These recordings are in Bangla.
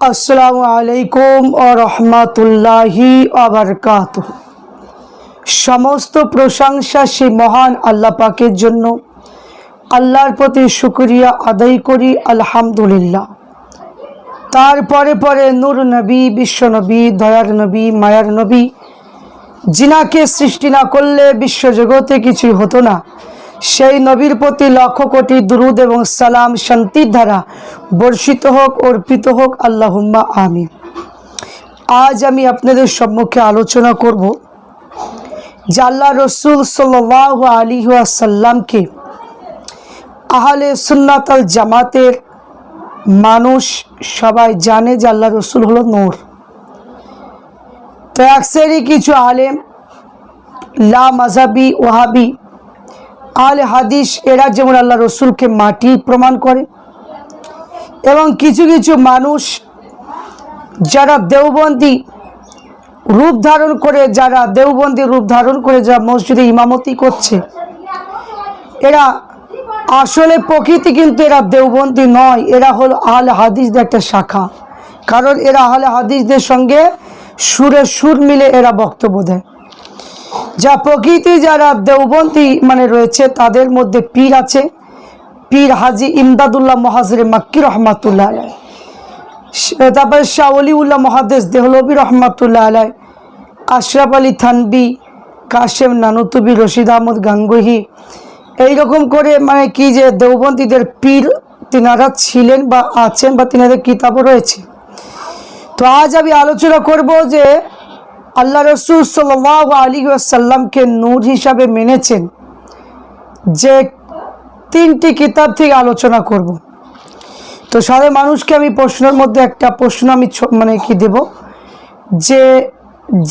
আসসালামু আলাইকুম ও রহমাতুল্লাহি আবরকাত সমস্ত প্রশংসা সেই মহান আল্লাহ পাকের জন্য। আল্লাহর প্রতি শুক্রিয়া আদায় করি, আলহামদুলিল্লাহ। তারপরে পরে নূর নবী, বিশ্ব নবী, দয়ার নবী, মায়ার নবী জিনাকে সৃষ্টি না করলে বিশ্বজগতে কিছুই হতো না। সেই নবীর প্রতি লক্ষ কোটি দুরুদ এবং সালাম শান্তির দ্বারা বর্ষিত হোক, অর্পিত হোক, আল্লাহুম্মা আমিন। আজ আমি আপনাদের সম্মুখে আলোচনা করব যে আল্লাহ রসুল সাল্লাহ আলী সাল্লামকে আহলে সুন্নাত আল জামাতের মানুষ সবাই জানে যে আল্লাহ রসুল হলো নূর। তো কিছু আলেম, লা মাজাবি ওহাবি আলে হাদিস এরা যেমন আল্লাহ রসুলকে মাটি প্রমাণ করে। এবং কিছু কিছু মানুষ যারা দেওবন্দি রূপ ধারণ করে, যারা দেওবন্দি রূপ ধারণ করে, যারা মসজিদে ইমামতি করছে, এরা আসলে প্রকৃতি কিন্তু এরা দেওবন্দি নয়। এরা হলো আহলে হাদিসদের একটা শাখা। কারণ এরা আহলে হাদিসদের সঙ্গে সুরে সুর মিলে এরা বক্তব্য দেয়। যা প্রকৃতি যারা দেওবন্দি মানে রয়েছে, তাদের মধ্যে পীর আছে। পীর হাজি ইমদাদুল্লাহ মহাজরে মাক্কি রহমাতুল্লাহ আলাই তারপরে শাহ অলিউল্লাহ মহাদেশ দেহলবী রহমাতুল্লাহ আলাই আশরাফ আলী থানবি, কাশেম নানুতুবি, রশিদ আহমদ গাঙ্গুহি। এইরকম করে মানে কি যে দেওবন্দীদের পীর তিনারা ছিলেন বা আছেন বা তিনাদের কিতাবও রয়েছে। তো আজ আমি আলোচনা করব যে আল্লাহ রসুল সাল আলী সাল্লামকে নূর হিসাবে মেনেছেন যে তিনটি কিতাব থেকে আলোচনা করব। তো সাধারণ মানুষকে আমি প্রশ্নের মধ্যে একটা প্রশ্ন আমি মানে কি দেব যে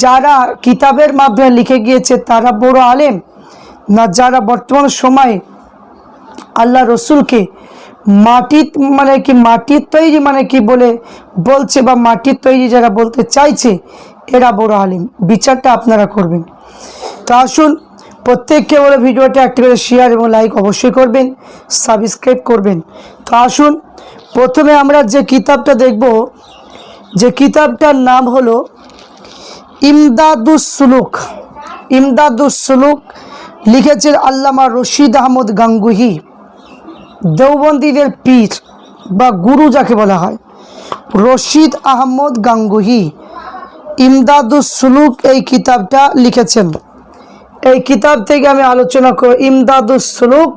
যারা কিতাবের মাধ্যমে লিখে গিয়েছে তারা বড় আলেম না যারা বর্তমান সময়ে আল্লাহ রসুলকে মাটি মানে কি মাটির তৈরি মানে কি বলে বলছে বা মাটির তৈরি যারা বলতে চাইছে এরা বড় আলিম। বিচারটা আপনারা করবেন। তো আসুন, প্রত্যেককে বলে ভিডিওটা একটি করে শেয়ার এবং লাইক অবশ্যই করবেন সাবস্ক্রাইব করবেন। তো আসুন, প্রথমে আমরা যে কিতাবটা দেখব, যে কিতাবটার নাম হলো ইমদাদুস সুলুক। ইমদাদুস সুলুক লিখেছেন আল্লামা রশিদ আহমদ গাঙ্গুহি। দেওবন্দীদের পীর বা গুরু যাকে বলা হয়, রশিদ আহমদ গাঙ্গুহি। ইমদাদুস সুলুক এই কিতাবটা লিখেছেন। এই কিতাব থেকে আমি আলোচনা করব। ইমদাদুস সুলুক,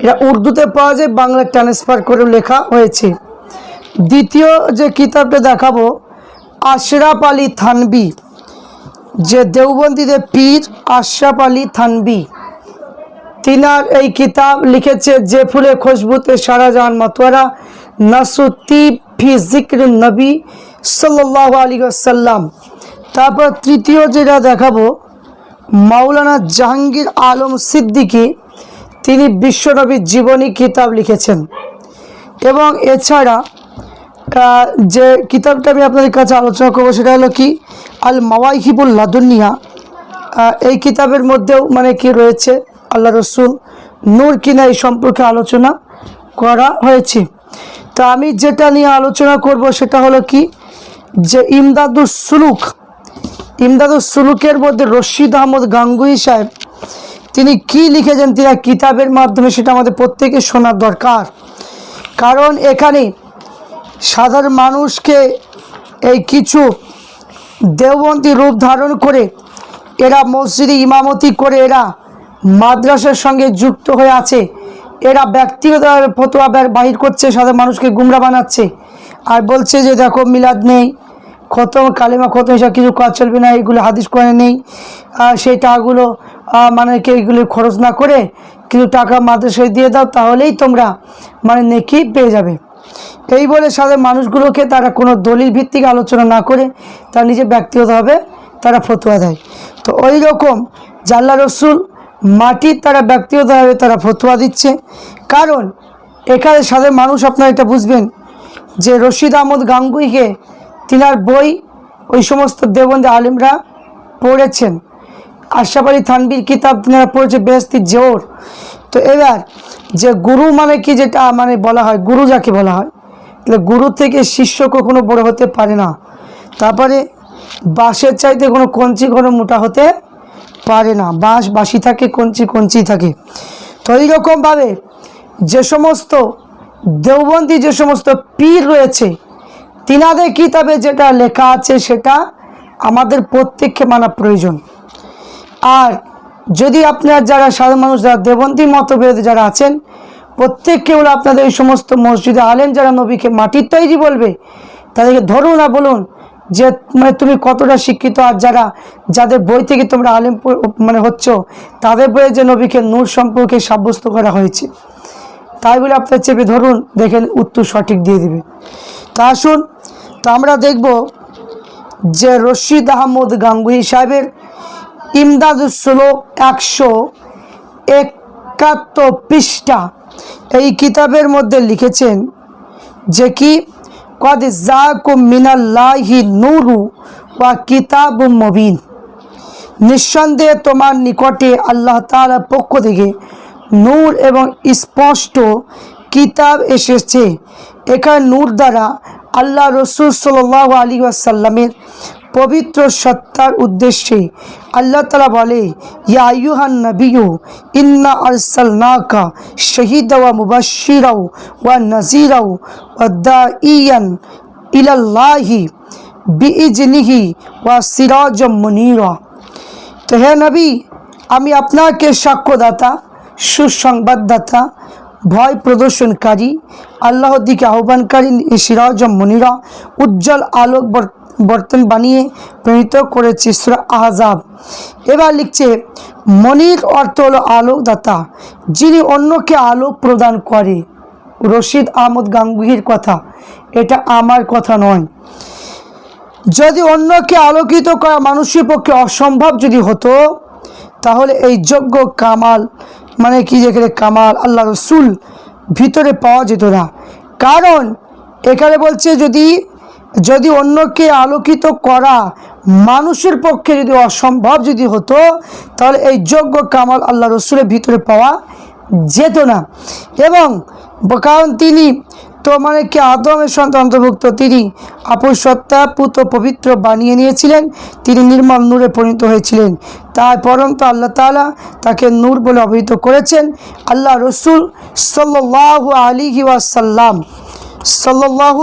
এটা উর্দুতে পাওয়া যায় বাংলা ট্রান্সফার করে লেখা হয়েছে। দ্বিতীয় যে কিতাবটা দেখাবো, আশরাফ আলী থানবি, যে দেওবন্দীদের পীর আশরাফ আলী থানবি। তিনার এই কিতাব লিখেছে যে ফুলে খুশবুতে সারা জাহান মতোয়ারা নাসুতি ফি জিক্র নবী সাল্লাহ আলী সাল্লাম তারপর তৃতীয় যেটা দেখাবো, মাওলানা জাহাঙ্গীর আলম সিদ্দিকী, তিনি বিশ্বনবীর জীবনী কিতাব লিখেছেন। এবং এছাড়া যে কিতাবটা আমি আপনাদের কাছে আলোচনা করব সেটা হলো কি আল মাওয়াইহিবুল লাদুনিয়া এই কিতাবের মধ্যেও মানে কি রয়েছে, আল্লাহ রসুল নূর কিনা এই সম্পর্কে আলোচনা করা হয়েছে। তো আমি যেটা নিয়ে আলোচনা করব সেটা হলো কি? যে ইমদাদুস সুলুক, ইমদাদুস সুলুকের মধ্যে রশিদ আহমদ গাঙ্গুই সাহেব, তিনি কি লিখেছেন, তিনি কিতাবের মাধ্যমে সেটা আমাদের প্রত্যেকে শোনার দরকার। কারণ এখানে সাধারণ মানুষকে এই কিছু দেওবন্দি রূপ ধারণ করে, এরা মসজিদে ইমামতি করে, এরা মাদ্রাসার সঙ্গে যুক্ত হয়ে আছে এরা ব্যক্তিগত ফতোয়া বাহির করছে, সাধারণ মানুষকে গুমরা বানাচ্ছে। আর বলছে যে, দেখো, মিলাদ নেই। খতম, কালেমা খতম, এসব কিছু কাজ চলবে না। এগুলো হাদিস করে নেই। আর সেই টাকাগুলো মানে কি এগুলো খরচ না করে কিছু টাকা মাদ্রাসায় দিয়ে দাও, তাহলেই তোমরা মানে নেকি পেয়ে যাবে। এই বলে সাধারণ মানুষগুলোকে তারা কোনো দলিল ভিত্তিক আলোচনা না করে, তারা নিজে ব্যক্তিগতভাবে তারা ফতোয়া দেয়। তো ওই রকম জাল্লা রসুল মাটির তারা ব্যক্তিগতভাবে তারা ফতোয়া দিচ্ছে। কারণ এখানে সাধারণ মানুষ আপনারা এটা বুঝবেন যে রশিদ আহমদ গাঙ্গুইকে তিনার বই, ওই সমস্ত দেবন্দী আলিমরা পড়েছেন। আলী থানবির কিতাব তিনারা পড়েছে বেহস্তি জোর তো এবার যে গুরু মানে কি যেটা মানে বলা হয়, গুরু যাকে বলা হয়, তাহলে গুরু থেকে শিষ্য কখনো বড় হতে পারে না। তারপরে বাঁশের চাইতে কোনো কঞ্চি কোনো মোটা হতে পারে না, বাঁশ, বাঁশি থাকে, কঞ্চি কঞ্চি থাকে। তো এইরকমভাবে যে সমস্ত দেওবন্দি, যে সমস্ত পীর রয়েছে, তিনাদের কিতাবে যেটা লেখা আছে, সেটা আমাদের প্রত্যেককে মানা প্রয়োজন। আর যদি আপনার যারা সাধারণ মানুষ, যারা দেবন্তী মতভেদ যারা আছেন, প্রত্যেককে হলো আপনাদের এই সমস্ত মসজিদে আলেন যারা নবীকে মাটির তৈরি বলবে, তাদেরকে ধরুন না বলুন যে মানে তুমি কতটা শিক্ষিত আর যারা, যাদের বই থেকে তোমরা আলেম মানে হচ্ছ, তাদের বইয়ে যে নবীকে নূর সম্পর্কে সাব্যস্ত করা হয়েছে। তাই বলে আপনার চেপে ধরুন, দেখেন উত্তর সঠিক দিয়ে দিবে। তা আসুন, তো আমরা দেখব যে রশিদ আহমদ গাঙ্গুহি সাহেবের ইমদাদুসলো একশো একাত্তর পৃষ্ঠা এই কিতাবের মধ্যে লিখেছেন যে কি? কদ মিনাল্লাহি নুরু ওয়া কিতাব মবিন নিঃসন্দেহে তোমার নিকটে আল্লাহ তালার পক্ষ থেকে নূর এবং স্পষ্ট কিতাব এসেছে। এখানে নূর দ্বারা আল্লাহ রসুল সাল্লাহ আলী আসাল্লামের পবিত্র সত্তার উদ্দেশ্যে আল্লাহ তালা বলে, ইয়া আইয়ুহান নবিয়ু ইন্না আরসালনাকা শহীদ ওয়া মুবাশশিরাও ওয়া নাজিরাও ওয়া দাইয়ান ইলাল্লাহি বিইজনিহি ওয়া সিরাজাম মুনীরা। তো হে নবী, আমি আপনাকে সাক্ষ্যদাতা, সুসংবাদদাতা, ভয় প্রদর্শনকারী, আল্লাহর দিকে আহ্বানকারী সিরাজ মনিরা, উজ্জ্বল আলোক বর্তন বানিয়ে প্রেরিত করেছি সুরা আহজাব। এবার লিখছে, মনির অর্থ হলো আলোকদাতা, যিনি অন্যকে আলোক প্রদান করে। রশিদ আহমদ গাঙ্গুহির কথা, এটা আমার কথা নয়। যদি অন্যকে আলোকিত করা মানুষের পক্ষে অসম্ভব যদি হতো, তাহলে এই যোগ্য কামাল মানে কি যেখানে কামাল, আল্লাহ রসুল, ভিতরে পাওয়া যেত না। কারণ, এখানে বলছে যদি যদি অন্যকে আলোকিত করা মানুষের পক্ষে যদি অসম্ভব যদি হতো, তাহলে এই যোগ্য কামাল আল্লাহ রসুলের ভিতরে পাওয়া যেত না। এবং কারণ তিনি তো মানে কি আদমের সন্তান অন্তর্ভুক্ত, তিনি আপুর সত্তা পুত পবিত্র বানিয়ে নিয়েছিলেন, তিনি নির্মল নূরে পরিণত হয়েছিলেন। তাই পরন্ত আল্লাহ তাআলা তাকে নূর বলে অভিহিত করেছেন। আল্লাহ রসুল সাল্লাহ আলিহি ওয়াসাল্লাম সাল্লাহ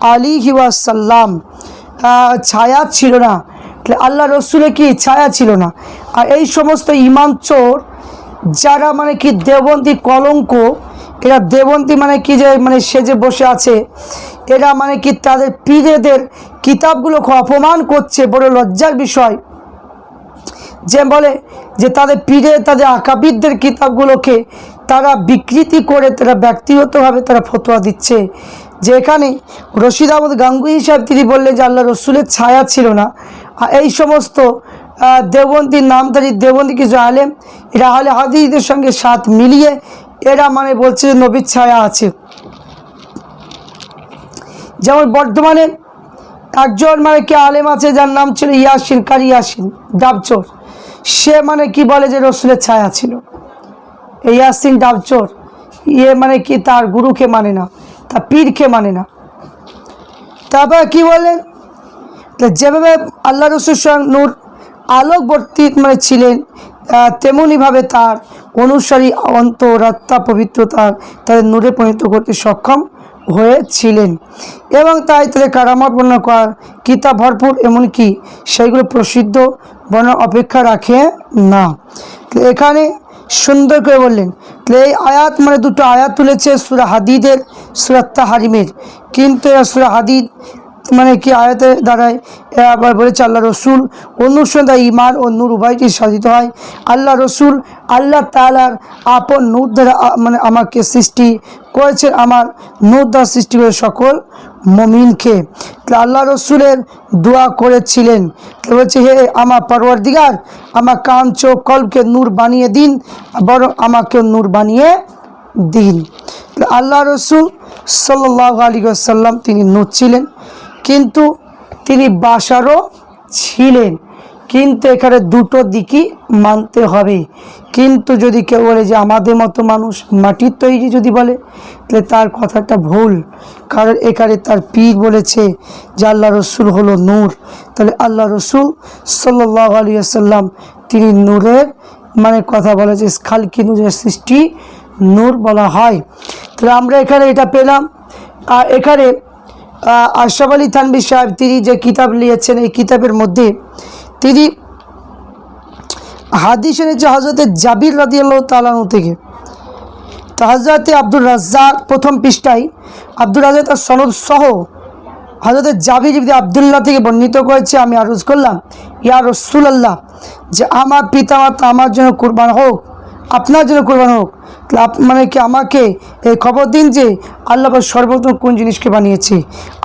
আলিহি ওয়াসাল্লাম আহ, ছায়া ছিল না। আল্লাহ রসুলের কি ছায়া ছিল না? আর এই সমস্ত ইমাম চোর যারা মানে কি দেবন্তী কলঙ্ক এরা দেবন্তী মানে কি যে মানে সেজে বসে আছে এরা মানে কি তাদের পীরেদের কিতাবগুলোকে অপমান করছে বড় লজ্জার বিষয়। যে বলে যে তাদের পীরে তাদের আকাবিদদের কিতাবগুলোকে তারা বিকৃতি করে তারা ব্যক্তিগতভাবে তারা ফতোয়া দিচ্ছে। যে এখানে রশিদ আহমদ গাঙ্গুই সাহেব তিনি বললেন যে আল্লাহ রসুলের ছায়া ছিল না। আর এই সমস্ত আহ, দেবন্তীর নামধারী দেবন্তী কিছু আলেম এরা আলে হাদিসদের সঙ্গে সাথ মিলিয়ে এরা মানে বলছে যে নবীর ছায়া আছে। যেমন বর্তমানে একজন মানে কি আলেম আছে যার নাম ছিল ইয়াসিন কারি ইয়াসিন? ডাবচোর। সে মানে কি বলে যে রসুলের ছায়া ছিল। ইয়াসিন ডাবচোর ইয়ে মানে কি তার গুরুকে মানে না। তার পীরকে মানে না। তারপর কি বলেন যেভাবে আল্লাহ রসুল স্বয়ং নূর আলোকবর্তী মানে ছিলেন আহ, তেমনিভাবে তার অনুসারী অন্তরাত্মা পবিত্রতার তাদের নূরে পরিণত করতে সক্ষম হয়েছিলেন। এবং তাই তাদের কারামত বর্ণনা করার কিতাব ভরপুর এমনকি সেইগুলো প্রসিদ্ধ বর্ণনা অপেক্ষা রাখে না। এখানে সুন্দর করে বললেন এই আয়াত মানে দুটো আয়াত তুলেছে সুরা হাদিদের সুরাত্তা হারিমের কিন্তু এরা সুরা হাদিদ মানে কি আয়াতের দ্বারায় এরা আবার বলেছে আল্লাহ রসুল, অনুসন্ধ্যা ইমান ও নূর উভয়টি সাধিত হয়। আল্লাহ রসুল, আল্লাহ তালার আপন নূর দ্বারা মানে আমাকে সৃষ্টি করেছেন আমার নূর দ্বারা সৃষ্টি করে সকল মমিনকে। আল্লাহ রসুলের দোয়া করেছিলেন। বলছে, হে আমার পরোয়ার দিগার আমার কান, চোখ কল্পকে নূর বানিয়ে দিন, বরং আমাকেও নূর বানিয়ে দিন। আল্লাহ রসুল সাল্লাহ আলী আসাল্লাম তিনি নূর ছিলেন, কিন্তু তিনি বাসারও ছিলেন। কিন্তু এখানে দুটো দিকই মানতে হবে। কিন্তু যদি কেউ বলে যে আমাদের মতো মানুষ মাটির তৈরি যদি বলে, তাহলে তার কথাটা ভুল। কারণ এখানে তার পীর বলেছে যে আল্লাহ রসুল হলো নূর। তাহলে আল্লাহ রসুল সাল্লাহ আলী আসাল্লাম তিনি নূরের মানে কথা বলে যে খালকি নূরের সৃষ্টি নূর বলা হয়। তাহলে আমরা এখানে এটা পেলাম। আর এখানে আশরাফ আলী থানবি সাহেব, তিনি যে কিতাব নিয়েছেন এই কিতাবের মধ্যে তিনি হাদিস এনেছে হজরতে জাবির রাদিয়াল্লাহ তালানু থেকে, তো হজরতে আব্দুর রাজ্জাক প্রথম পৃষ্ঠায় আব্দুর রাজ্জাক তার সনদ সহ হজরত জাবির ইবনে আবদুল্লাহ থেকে বর্ণিত করেছে, আমি আরজ করলাম, ইয়া রসুলাল্লাহ, যে আমার পিতামাতা আমার জন্য কুরবান হোক আপনার জন্য কুরবান হোক। মানে কি আমাকে এই খবর দিন যে আল্লাহ সর্বপ্রথম কোন জিনিসকে বানিয়েছে?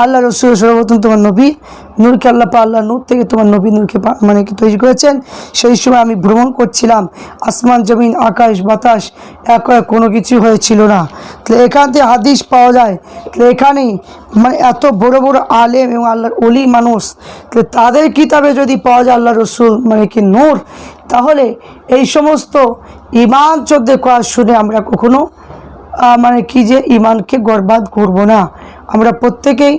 আল্লাহ রসুল সর্বপ্রথম তোমার নবী, নূরকে আল্লাহ পা আল্লাহ নূর থেকে তোমার নবী নূরকে মানে কি তৈরি করেছেন। সেই সময় আমি ভ্রমণ করছিলাম, আসমান, জমিন, আকাশ, বাতাস, এক কোনো কিছু হয়েছিল না। তাহলে এখান থেকে হাদিস পাওয়া যায়, তাহলে এখানে মানে এত বড় বড় আলেম এবং আল্লাহর অলি মানুষ, তাহলে তাদের কিতাবে যদি পাওয়া যায় আল্লাহ রসুল মানে কি নূর তাহলে এই সমস্ত ইমান চোদ্দে কাজ শুনে আমরা কখনো মানে কি যে ইমানকে গর্বাদ করব না। আমরা প্রত্যেকেই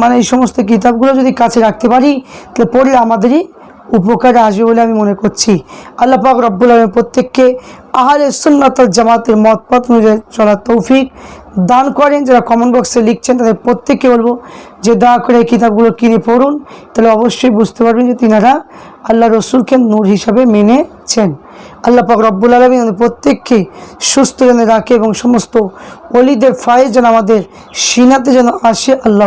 মানে এই সমস্ত কিতাবগুলো যদি কাছে রাখতে পারি, তাহলে পড়লে আমাদেরই উপকারে আসবে বলে আমি মনে করছি। আল্লাহ পাক রব্বুল আলম প্রত্যেককে আহারে সুন্নাতল জামাতের মত পথ অনুযায়ী চলার তৌফিক দান করেন। যারা কমেন্ট বক্সে লিখছেন, তাদের প্রত্যেককে বলব যে দয়া করে এই কিতাবগুলো কিনে পড়ুন। তাহলে অবশ্যই বুঝতে পারবেন যে তিনারা আল্লাহ রসুলকে নূর হিসাবে মেনেছেন। আল্লাহ পাক রব্বুল আলমী আমাদের প্রত্যেককে সুস্থ যেন রাখে এবং সমস্ত অলিদের ফায়েজ যেন আমাদের সিনাতে যেন আসে। আল্লাহ